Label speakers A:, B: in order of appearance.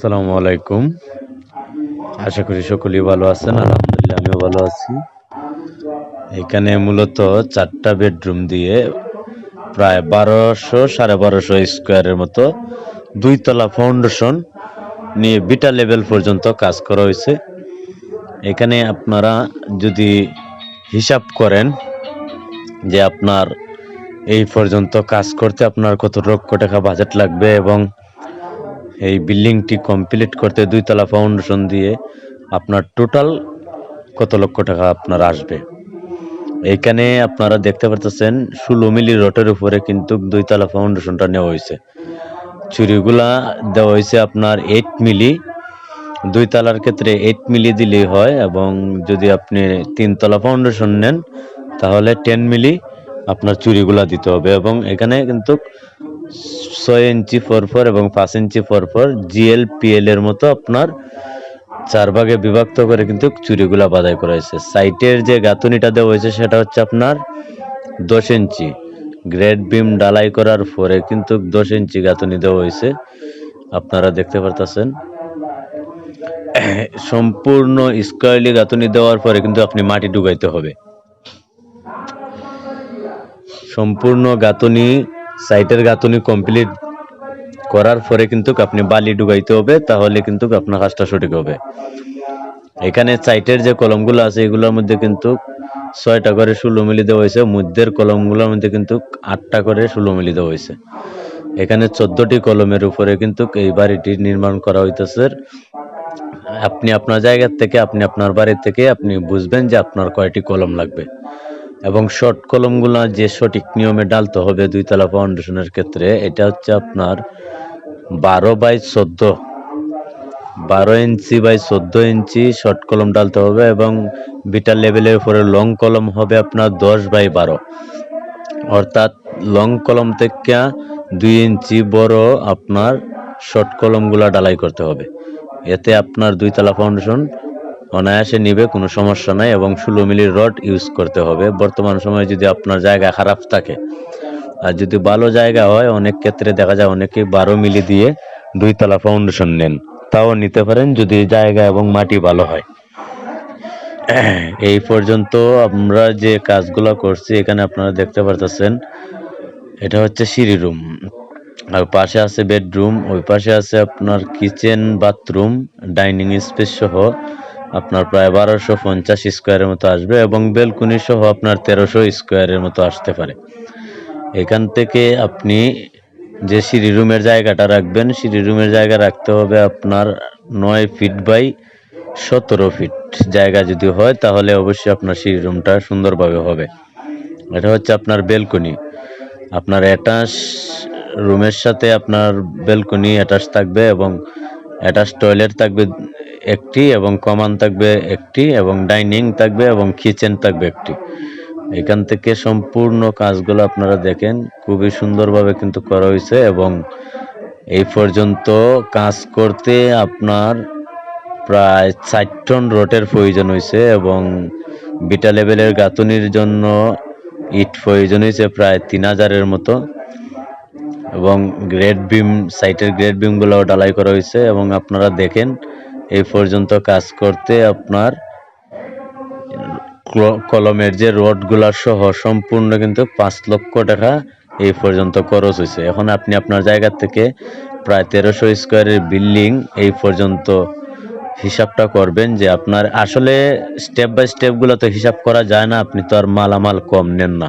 A: আসসালামু আলাইকুম। আশা করি সকলেই ভালো আছেন, আলহামদুলিল্লাহ আমিও ভালো আছি। এখানে মূলত চারটা বেডরুম দিয়ে প্রায় বারোশো, সাড়ে বারোশো স্কোয়ারের মতো দুইতলা ফাউন্ডেশন নিয়ে বিটা লেভেল পর্যন্ত কাজ করা হয়েছে। এখানে আপনারা যদি হিসাব করেন যে আপনার এই পর্যন্ত কাজ করতে আপনার কত লক্ষ টাকা বাজেট লাগবে এবং এই বিল্ডিংটি কমপ্লিট করতে দুইতলা ফাউন্ডেশন দিয়ে আপনার টোটাল কত লক্ষ টাকা আপনার আসবে। এইখানে আপনারা দেখতে পারতেছেন, ষোলো মিলি রোটের উপরে কিন্তু দুইতলা ফাউন্ডেশনটা নেওয়া হয়েছে। চুরিগুলা দেওয়া হয়েছে আপনার এইট মিলি। দুই তলার ক্ষেত্রে এইট মিলি দিলেই হয় এবং যদি আপনি তিনতলা ফাউন্ডেশন নেন, তাহলে টেন মিলি আপনার চুরিগুলা দিতে হবে এবং এখানে কিন্তু ছয় ইঞ্চি ফোর এবং পাঁচ ইঞ্চি ফোর জিএল পিএল এর মতো আপনার চার ভাগে বিভক্ত করে কিন্তু চুরিগুলা বাধাই করা হয়েছে। সাইটের যে গাঁথুনিটা দেওয়া হয়েছে সেটা হচ্ছে আপনার দশ ইঞ্চি। গ্রেড বিম ডালাই করার পরে কিন্তু দশ ইঞ্চি গাঁথুনি দেওয়া হয়েছে। আপনারা দেখতে পারতেছেন। সম্পূর্ণ স্কোয়ারলি গাঁথুনি দেওয়ার পরে কিন্তু আপনি মাটি ডুবাইতে হবে। সম্পূর্ণ গাঁথুনি সাইটের গাঁথুনি কমপ্লিট করার পরে কিন্তু আপনি বালি ডুবাইতে হবে, তাহলে কিন্তু আপনার কাজটা সঠিক হবে। এখানে সাইটের যে কলমগুলো আছে, এগুলোর মধ্যে কিন্তু ছয়টা করে ষোলো মিলি দেওয়া হয়েছে, মধ্যের কলমগুলোর মধ্যে কিন্তু আটটা করে ষোলো মিলি দেওয়া হয়েছে। এখানে চোদ্দটি কলমের উপরে কিন্তু এই বাড়িটি নির্মাণ করা হইতেছে। আপনি আপনার জায়গার থেকে, আপনি আপনার বাড়ি থেকে আপনি বুঝবেন যে আপনার কয়টি কলম লাগবে। এবং শর্ট কলমগুলো যে সঠিক নিয়মে ডালতে হবে দুইতলা ফাউন্ডেশনের ক্ষেত্রে, এটা হচ্ছে আপনার বারো বাই চোদ্দ। বারো ইঞ্চি বাই চোদ্দ ইঞ্চি শর্ট কলম ডালতে হবে এবং বিটার লেভেলের উপরে লং কলম হবে আপনার দশ বাই বারো। অর্থাৎ লং কলম থেকে দুই ইঞ্চি বড় আপনার শর্ট কলমগুলা ডালাই করতে হবে। এতে আপনার দুইতলা ফাউন্ডেশন অনায়াসে নিবে, কোনো সমস্যা নাই এবং ষোলো মিলির রড ইউজ করতে হবে। বর্তমান সময়ে যদি আপনার জায়গা খারাপ থাকে, আর যদি ভালো জায়গা হয়, অনেক ক্ষেত্রে দেখা যায় অনেকে বারো মিলি দিয়ে দুই তলা ফাউন্ডেশন নেন। তাও নিতে পারেন যদি জায়গা এবং মাটি ভালো হয়। এই পর্যন্ত আমরা যে কাজগুলো করছি, এখানে আপনারা দেখতে পারতেছেন, এটা হচ্ছে সিঁড়ি রুম আর পাশে আছে বেডরুম ওই পাশে আছে আপনার কিচেন বাথরুম ডাইনিং স্পেস সহ আপনার প্রায় বারোশো পঞ্চাশ স্কোয়ারের মতো আসবে এবং বেলকুনি সহ আপনার তেরোশো স্কোয়ারের মতো আসতে পারে। এখান থেকে আপনি যে সিঁড়ি রুমের জায়গাটা রাখবেন, সিঁড়ি রুমের জায়গা রাখতে হবে আপনার নয় ফিট বাই সতেরো ফিট জায়গা যদি হয়, তাহলে অবশ্যই আপনার সিঁড়ি রুমটা সুন্দরভাবে হবে। এটা হচ্ছে আপনার বেলকনি। আপনার অ্যাটাচ রুমের সাথে আপনার বেলকনি অ্যাটাচ থাকবে এবং অ্যাটাচ টয়লেট থাকবে একটি এবং কমান থাকবে একটি এবং ডাইনিং থাকবে এবং কিচেন থাকবে একটি। এখান থেকে সম্পূর্ণ কাজগুলো আপনারা দেখেন, খুবই সুন্দরভাবে কিন্তু করা হয়েছে এবং এই পর্যন্ত কাজ করতে আপনার প্রায় চার টন রোটের প্রয়োজন হয়েছে এবং বিটা লেভেলের গাঁথুনির জন্য ইট প্রয়োজন হয়েছে প্রায় তিন হাজারের মতো এবং গ্রেড বিম, সাইটের গ্রেড বিমগুলোও ডালাই করা হয়েছে এবং আপনারা দেখেন এই পর্যন্ত কাজ করতে আপনার কলমের যে রডগুলা সহ সম্পূর্ণ কিন্তু পাঁচ লক্ষ টাকা এই পর্যন্ত খরচ হয়েছে। এখন আপনি আপনার জায়গা থেকে প্রায় তেরোশো স্কোয়ারের বিল্ডিং এই পর্যন্ত হিসাবটা করবেন যে আপনার আসলে স্টেপ বাই স্টেপগুলো তো হিসাব করা যায় না, আপনি তো আর মালামাল কম নেন না।